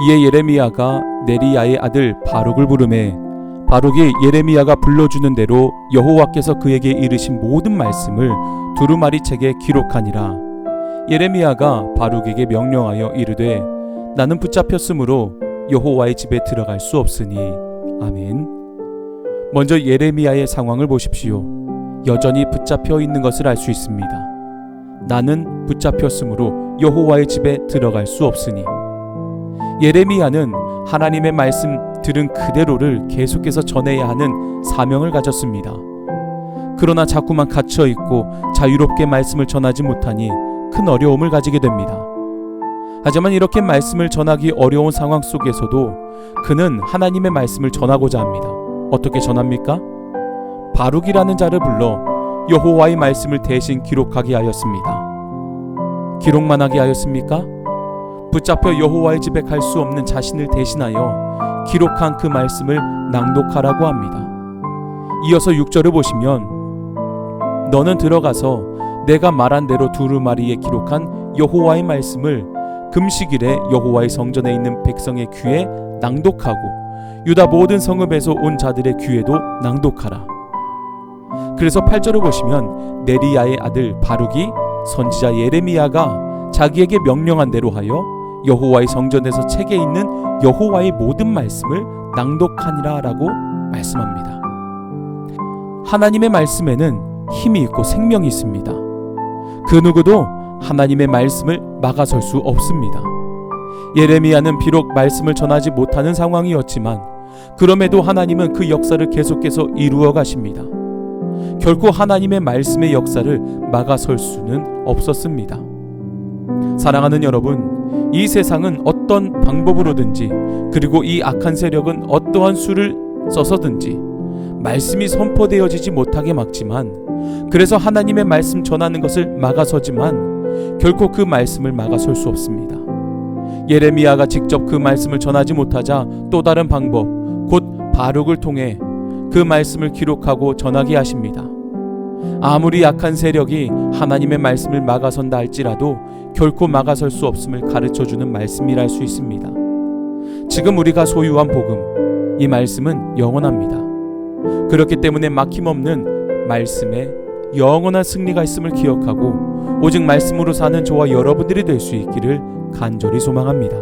이에 예레미야가 네리야의 아들 바룩을 부르매 바룩이 예레미야가 불러주는 대로 여호와께서 그에게 이르신 모든 말씀을 두루마리 책에 기록하니라. 예레미야가 바룩에게 명령하여 이르되 나는 붙잡혔으므로 여호와의 집에 들어갈 수 없으니. 아멘. 먼저 예레미야의 상황을 보십시오. 여전히 붙잡혀 있는 것을 알 수 있습니다. 나는 붙잡혔으므로 여호와의 집에 들어갈 수 없으니 예레미야는 하나님의 말씀 들은 그대로를 계속해서 전해야 하는 사명을 가졌습니다. 그러나 자꾸만 갇혀 있고 자유롭게 말씀을 전하지 못하니 큰 어려움을 가지게 됩니다. 하지만 이렇게 말씀을 전하기 어려운 상황 속에서도 그는 하나님의 말씀을 전하고자 합니다. 어떻게 전합니까? 바룩이라는 자를 불러 여호와의 말씀을 대신 기록하게 하였습니다. 기록만 하게 하였습니까? 붙잡혀 여호와의 집에 갈 수 없는 자신을 대신하여 기록한 그 말씀을 낭독하라고 합니다. 이어서 6절을 보시면 너는 들어가서 내가 말한 대로 두루마리에 기록한 여호와의 말씀을 금식일에 여호와의 성전에 있는 백성의 귀에 낭독하고 유다 모든 성읍에서 온 자들의 귀에도 낭독하라. 그래서 8절을 보시면 네리야의 아들 바룩이 선지자 예레미야가 자기에게 명령한 대로 하여 여호와의 성전에서 책에 있는 여호와의 모든 말씀을 낭독하니라라고 말씀합니다. 하나님의 말씀에는 힘이 있고 생명이 있습니다. 그 누구도 하나님의 말씀을 막아설 수 없습니다. 예레미야는 비록 말씀을 전하지 못하는 상황이었지만 그럼에도 하나님은 그 역사를 계속해서 이루어 가십니다. 결코 하나님의 말씀의 역사를 막아설 수는 없었습니다. 사랑하는 여러분, 이 세상은 어떤 방법으로든지 그리고 이 악한 세력은 어떠한 수를 써서든지 말씀이 선포되어지지 못하게 막지만 그래서 하나님의 말씀 전하는 것을 막아서지만 결코 그 말씀을 막아설 수 없습니다. 예레미야가 직접 그 말씀을 전하지 못하자 또 다른 방법 곧 바룩을 통해 그 말씀을 기록하고 전하게 하십니다. 아무리 약한 세력이 하나님의 말씀을 막아선다 할지라도 결코 막아설 수 없음을 가르쳐 주는 말씀이라 할 수 있습니다. 지금 우리가 소유한 복음, 이 말씀은 영원합니다. 그렇기 때문에 막힘없는 말씀에 영원한 승리가 있음을 기억하고 오직 말씀으로 사는 저와 여러분들이 될 수 있기를 간절히 소망합니다.